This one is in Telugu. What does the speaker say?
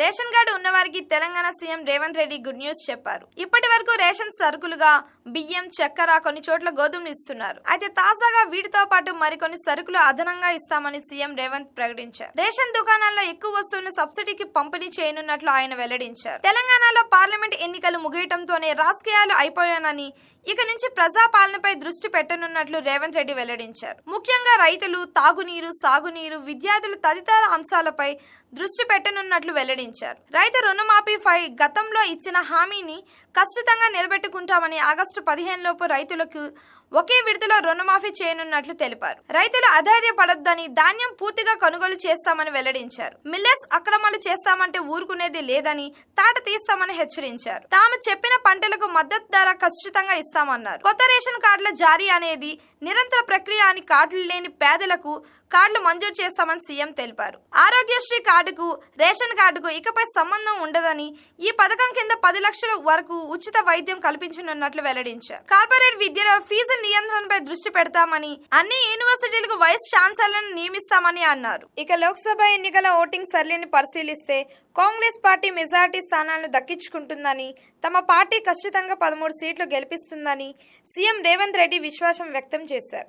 రేషన్ కార్డు ఉన్నవారికి Telangana CM Revanth Reddy good news చెప్పారు. ఇప్పటి వరకు రేషన్ సరుకులుగా బియ్యం చక్కెర కొన్ని చోట్ల గోధుమలు ఇస్తున్నారు. అయితే తాజాగా వీటితో పాటు మరికొన్ని సరుకులు అదనంగా ఇస్తామని సీఎం రేవంత్ ప్రకటించారు. రేషన్ దుకాణాల్లో ఎక్కువ వస్తువులను సబ్సిడీకి పంపిణీ చేయనున్నట్లు ఆయన వెల్లడించారు. తెలంగాణలో పార్లమెంట్ ఎన్నికలు ముగియటంతోనే రాజకీయాలు అయిపోయానని ఇక నుంచి ప్రజాపాలనపై దృష్టి పెట్టనున్నట్లు రేవంత్ రెడ్డి వెల్లడించారు. ముఖ్యంగా రైతులు తాగునీరు సాగునీరు విద్యార్థులు తదితర అంశాలపై దృష్టి పెట్టనున్నట్లు వెల్లడించారు. రైతు రుణమాఫీపై గతంలో ఇచ్చిన హామీని ఖచ్చితంగా నిలబెట్టుకుంటామని ఆగస్టు పదిహేను లోపు రైతులకు ఒకే విడతలో రుణమాఫీ చేయనున్నట్లు తెలిపారు. రైతులు అధైర్యపడొద్దని ధాన్యం పూర్తిగా కొనుగోలు చేస్తామని వెల్లడించారు. మిల్లర్స్ అక్రమాలు చేస్తామంటే ఊరుకునేది లేదని తాట తీస్తామని హెచ్చరించారు. తాము చెప్పిన పంటలకు మద్దతు ధర ఖచ్చితంగా చేస్తామన్నారు కొత్త రేషన్ కార్డుల జారీ అనేది నిరంతర ప్రక్రియ అని కార్డులు లేని పేదలకు కార్డులు మంజూరు చేస్తామని సీఎం తెలిపారు. ఆరోగ్యశ్రీ కార్డుకు రేషన్ కార్డుకు ఇకపై సంబంధం ఉండదని ఈ పథకం కింద పది లక్షల వరకు ఉచిత వైద్యం కల్పించనున్నట్లు వెల్లడించారు. కార్పొరేట్ విద్యలో ఫీజు నియంత్రణపై దృష్టి పెడతామని అన్ని యూనివర్సిటీలకు వైస్ ఛాన్సలర్లను నియమిస్తామని అన్నారు. ఇక లోక్సభ ఎన్నికల ఓటింగ్ సర్లేని పరిశీలిస్తే కాంగ్రెస్ పార్టీ మెజార్టీ స్థానాలను దక్కించుకుంటుందని తమ పార్టీ ఖచ్చితంగా పదమూడు సీట్లు గెలిపిస్తుందని సీఎం రేవంత్ రెడ్డి విశ్వాసం వ్యక్తం చేశారు.